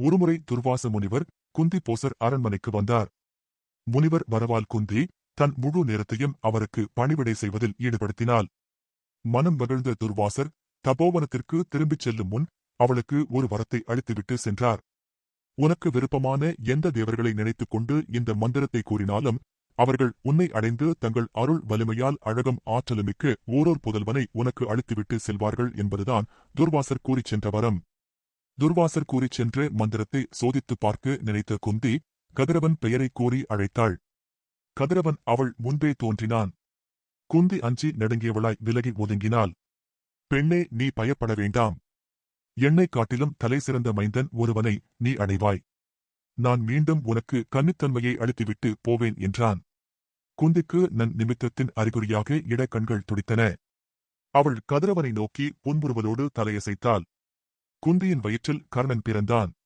ஒருமுறை துர்வாச முனிவர் குந்தி போசர் அரண்மனைக்கு வந்தார். முனிவர் வரவால் குந்தி தன் முழு நேரத்தையும் அவருக்கு பணிவிடை செய்வதில் ஈடுபடுத்தினாள். மனம் மகிழ்ந்த துர்வாசர் தபோவனத்திற்கு திரும்பிச் செல்லும் முன் அவளுக்கு ஒரு வரத்தை அளித்துவிட்டு சென்றார். உனக்கு விருப்பமான எந்த தேவர்களை நினைத்துக் கொண்டு இந்த மந்திரத்தை கூறினாலும் அவர்கள் உன்னை அடைந்து தங்கள் அருள் வலிமையால் அழகும் ஆற்றலுமிக்க ஓரோர் புதல்வனை உனக்கு அளித்துவிட்டு செல்வார்கள் என்பதுதான் துர்வாசர் கூறிச் சென்ற வரம். துர்வாசர் கூறிச் சென்று மந்திரத்தை சோதித்துப் பார்க்க நினைத்த குந்தி கதிரவன் பெயரைக் கூறி அழைத்தாள். கதிரவன் அவள் முன்பே தோன்றினான். குந்தி அஞ்சி நடுங்கியவளாய் விலகி ஒதுங்கினாள். பெண்ணே நீ பயப்பட வேண்டாம். என்னைக் காட்டிலும் தலை சிறந்த மைந்தன் ஒருவனை நீ அடைவாய். நான் மீண்டும் உனக்கு கன்னித்தன்மையை அளித்துவிட்டு போவேன் என்றான். குந்திக்கு நன் நிமித்தத்தின் அறிகுறியாக இடக்கண்கள் துடித்தன. அவள் கதிரவனை நோக்கி புன்புறுவதோடு தலையசைத்தாள். குந்தியின் வயிற்றில் கர்ணன் பிறந்தான்.